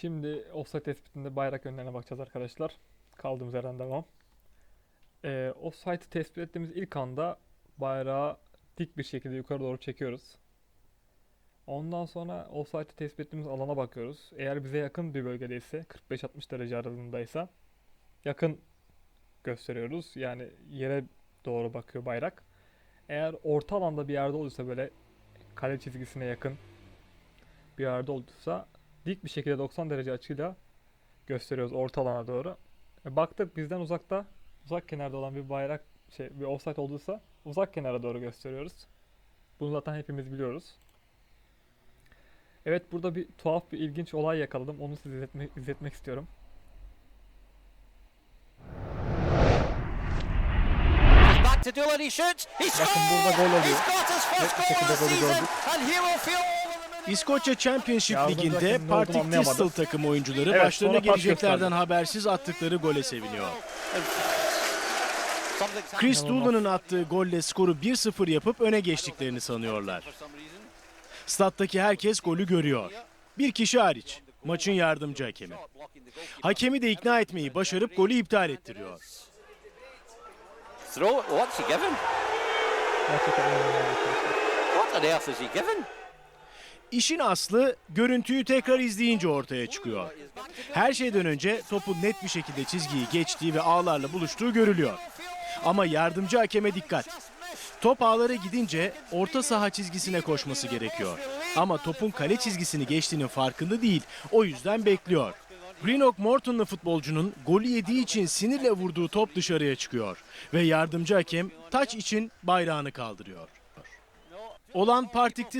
Şimdi offside tespitinde bayrak yönlerine bakacağız arkadaşlar. Kaldığımız yerden devam. Ee, offside'ı tespit ettiğimiz ilk anda bayrağı dik bir şekilde yukarı doğru çekiyoruz. Ondan sonra offside'ı tespit ettiğimiz alana bakıyoruz. Eğer bize yakın bir bölgedeyse 45-60 derece aralığındaysa yakın gösteriyoruz. Yani yere doğru bakıyor bayrak. Eğer orta alanda bir yerde olursa böyle kale çizgisine yakın bir yerde olduysa dik bir şekilde 90 derece açıyla gösteriyoruz orta alana doğru. E, baktık bizden uzakta uzak kenarda olan bir bayrak şey bir offside olduysa uzak kenara doğru gösteriyoruz. Bunu zaten hepimiz biliyoruz. Evet burada bir tuhaf bir ilginç olay yakaladım. Onu size izletmek, izletmek istiyorum. Bakın burada gol oluyor. Net bir şekilde golü gördük. İskoçya Championship Yardımcı Ligi'nde hakemin ne olduğunu Partick anlayamadım. Thistle takım oyuncuları Evet, başlarına sonra pas geleceklerden gösterdi. habersiz attıkları gole seviniyor. Chris. Doolan'ın attığı golle skoru 1-0 yapıp öne geçtiklerini sanıyorlar. Stat'taki herkes golü görüyor. Bir kişi hariç. Maçın yardımcı hakemi. Hakemi de ikna etmeyi başarıp golü iptal ettiriyor. Throw, what's he given? Gerçekten inanılmaz arkadaşlar. What on earth is he given? İşin aslı görüntüyü tekrar izleyince ortaya çıkıyor. Her şeyden önce topun net bir şekilde çizgiyi geçtiği ve ağlarla buluştuğu görülüyor. Ama yardımcı hakeme dikkat. Top ağlara gidince orta saha çizgisine koşması gerekiyor. Ama topun kale çizgisini geçtiğinin farkında değil. O yüzden bekliyor. Greenock Morton'lu futbolcunun golü yediği için sinirle vurduğu top dışarıya çıkıyor. Ve yardımcı hakem taç için bayrağını kaldırıyor. Olan Partick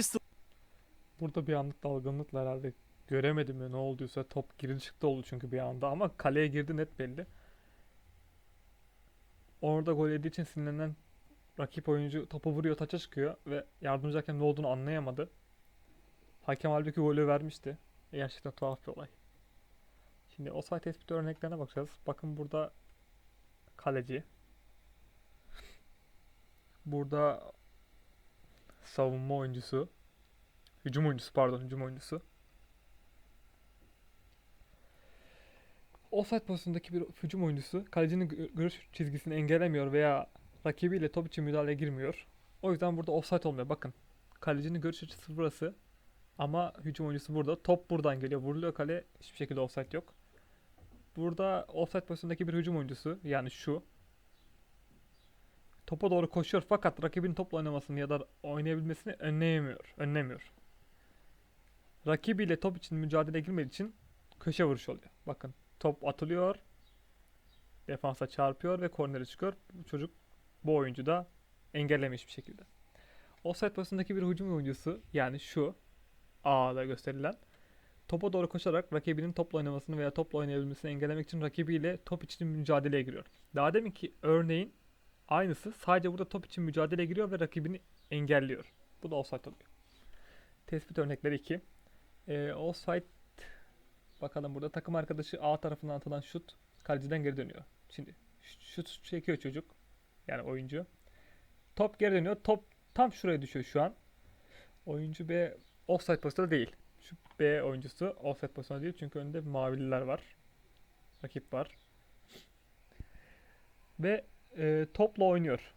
Burada bir anlık dalgınlıkla herhalde göremedim ya ne olduysa top girdi çıktı oldu çünkü bir anda ama kaleye girdi net belli. Orada gol yediği için sinirlenen rakip oyuncu topu vuruyor taça çıkıyor ve yardımcı hakem ne olduğunu anlayamadı. Hakem halbuki golü vermişti. E, Gerçekten tuhaf bir olay. Şimdi offside tespiti örneklerine bakacağız. Bakın burada kaleci. Burada savunma oyuncusu. Hücum oyuncusu pardon hücum oyuncusu. Offside pozisyondaki bir hücum oyuncusu kalecinin gö- görüş çizgisini engellemiyor veya rakibiyle top için müdahaleye girmiyor. O yüzden burada offside olmuyor. Bakın kalecinin görüş açısı burası ama hücum oyuncusu burada. Top buradan geliyor. Vuruluyor kale. Hiçbir şekilde offside yok. Burada offside pozisyondaki bir hücum oyuncusu yani şu topa doğru koşuyor fakat rakibin topla oynamasını ya da oynayabilmesini önleyemiyor. Önlemiyor rakibiyle top için mücadele girmediği için köşe vuruş oluyor. Bakın top atılıyor. Defansa çarpıyor ve kornere çıkıyor. Bu çocuk bu oyuncu da engellemiş bir şekilde. Offside pozisyondaki bir hücum oyuncusu yani şu A'da gösterilen topa doğru koşarak rakibinin topla oynamasını veya topla oynayabilmesini engellemek için rakibiyle top için mücadeleye giriyor. Daha deminki örneğin aynısı sadece burada top için mücadeleye giriyor ve rakibini engelliyor. Bu da offside oluyor. Tespit örnekleri 2. Ee, offside bakalım burada takım arkadaşı A tarafından atılan şut kaleciden geri dönüyor. Şimdi şut çekiyor çocuk. Yani oyuncu. Top geri dönüyor. Top tam şuraya düşüyor şu an. Oyuncu B offside pozisyonda değil. Şu B oyuncusu offside pozisyonda değil çünkü önünde mavililer var. Rakip var. Ve e, topla oynuyor.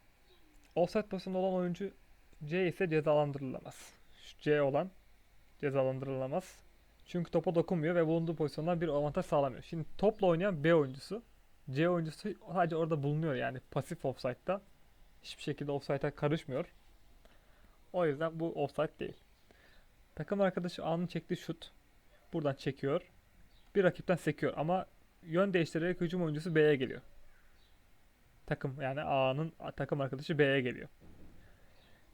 Offside pozisyonda olan oyuncu C ise cezalandırılamaz. Şu C olan cezalandırılamaz. Çünkü topa dokunmuyor ve bulunduğu pozisyondan bir avantaj sağlamıyor. Şimdi topla oynayan B oyuncusu. C oyuncusu sadece orada bulunuyor yani pasif offside'da. Hiçbir şekilde offside'a karışmıyor. O yüzden bu offside değil. Takım arkadaşı A'nın çektiği şut. Buradan çekiyor. Bir rakipten sekiyor ama yön değiştirerek hücum oyuncusu B'ye geliyor. Takım yani A'nın takım arkadaşı B'ye geliyor.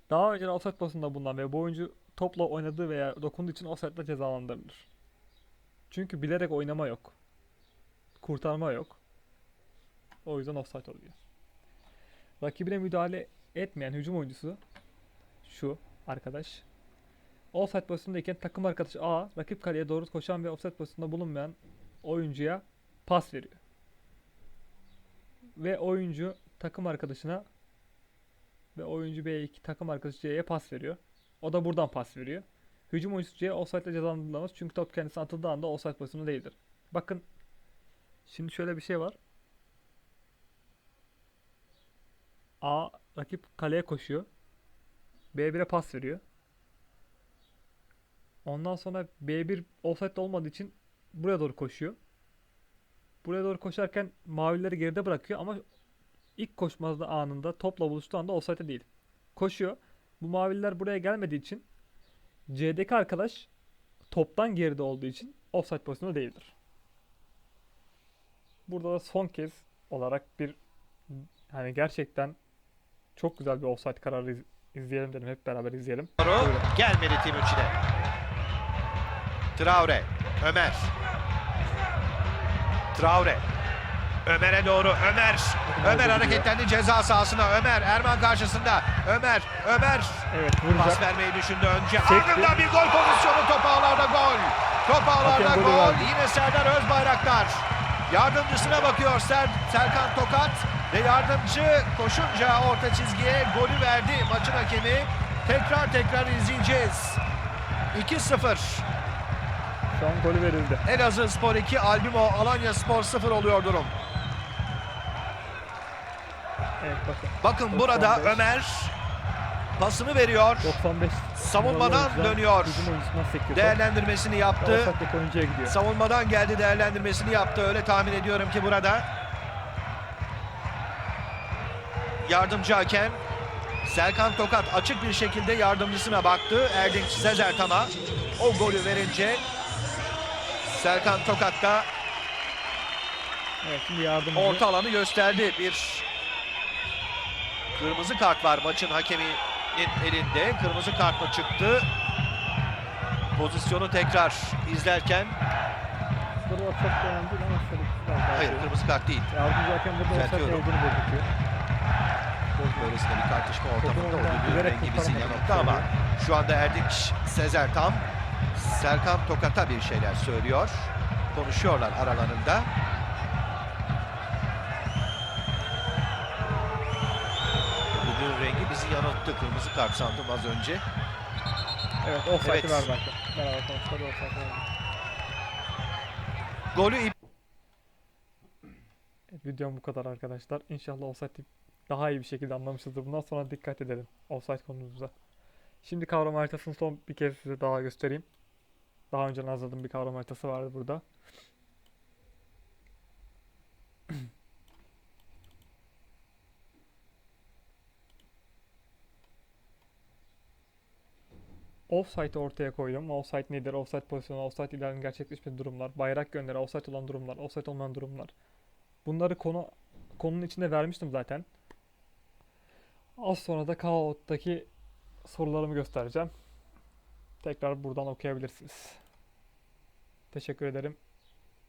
Daha önce offside pozisyonunda bulunan ve bu oyuncu topla oynadığı veya dokunduğu için offside'la cezalandırılır. Çünkü bilerek oynama yok. Kurtarma yok. O yüzden offside oluyor. Rakibine müdahale etmeyen hücum oyuncusu şu arkadaş. Offside pozisyondayken takım arkadaşı A rakip kaleye doğru koşan ve offside pozisyonunda bulunmayan oyuncuya pas veriyor. Ve oyuncu takım arkadaşına ve oyuncu B2 takım arkadaşı C'ye pas veriyor. O da buradan pas veriyor. Hücum oyuncusu C offside ile cezalandırılamaz çünkü top kendisine atıldığı anda offside pozisyonu değildir. Bakın şimdi şöyle bir şey var. A rakip kaleye koşuyor. B1'e pas veriyor. Ondan sonra B1 offside olmadığı için buraya doğru koşuyor. Buraya doğru koşarken mavileri geride bırakıyor ama ilk koşmazda anında topla buluştuğu anda offside değil. Koşuyor. Bu maviler buraya gelmediği için C'deki arkadaş toptan geride olduğu için offside pozisyonu değildir. Burada da son kez olarak bir hani gerçekten çok güzel bir offside kararı iz- izleyelim dedim. Hep beraber izleyelim. Buyurun. Gelmedi Timuçin'e. Traore. Ömer. Traore. Ömer'e doğru. Ömer. Ömer hareketlendi ceza sahasına. Ömer. Erman karşısında. Ömer. Ömer. Evet Pas vuracak. vermeyi düşündü önce. Çekti. Ardından bir gol pozisyonu. Top ağlarda gol. Top ağlarda gol. verdi. Yine Serdar Özbayraktar. Yardımcısına bakıyor Ser Serkan Tokat. Ve yardımcı koşunca orta çizgiye golü verdi maçın hakemi. Tekrar tekrar izleyeceğiz. 2-0. Şu an golü verildi. Elazığ Spor 2, Albimo Alanya Spor 0 oluyor durum. Evet bakın. Bakın burada 95. Ömer pasını veriyor. 95 Savunmadan dönüyor. Değerlendirmesini yaptı. Savunmadan geldi değerlendirmesini yaptı. Öyle tahmin ediyorum ki burada. Yardımcı hakem Serkan Tokat açık bir şekilde yardımcısına baktı. Erdinç Sezer Tam'a o golü verince Serkan Tokat da Evet şimdi orta alanı gösterdi. Bir kırmızı kart var maçın hakeminin elinde. Kırmızı kartla çıktı. Pozisyonu tekrar izlerken çok önemli ama şöyle biraz hayır kırmızı kart değil. Yardımcı hakem burada Düzeltiyorum. olduğunu belirtiyor. Böylesine bir tartışma ortamında olduğu bilerek rengi kurtaramadı. yanılttı ama şu anda Erdinç Sezer Tam Serkan Tokat'a bir şeyler söylüyor. Konuşuyorlar aralarında. Bizi yanılttı. Kırmızı kart sandım az önce. Evet offside'ı Evet. ver belki. Beraber konuştuk offside'ı ver. Golü ip Evet, videom bu kadar arkadaşlar. İnşallah offside'i daha iyi bir şekilde anlamışızdır. Bundan sonra dikkat edelim offside konumuza. Şimdi kavram haritasını son bir kez size daha göstereyim. Daha önce hazırladığım bir kavram haritası vardı burada. Offside'ı ortaya koydum. Offside nedir? Offside pozisyonu, offside ilerinin gerçekleşmediği durumlar, bayrak gönderi, offside olan durumlar, offside olmayan durumlar. Bunları konu konunun içinde vermiştim zaten. Az sonra da Kahoot'taki sorularımı göstereceğim. Tekrar buradan okuyabilirsiniz. Teşekkür ederim.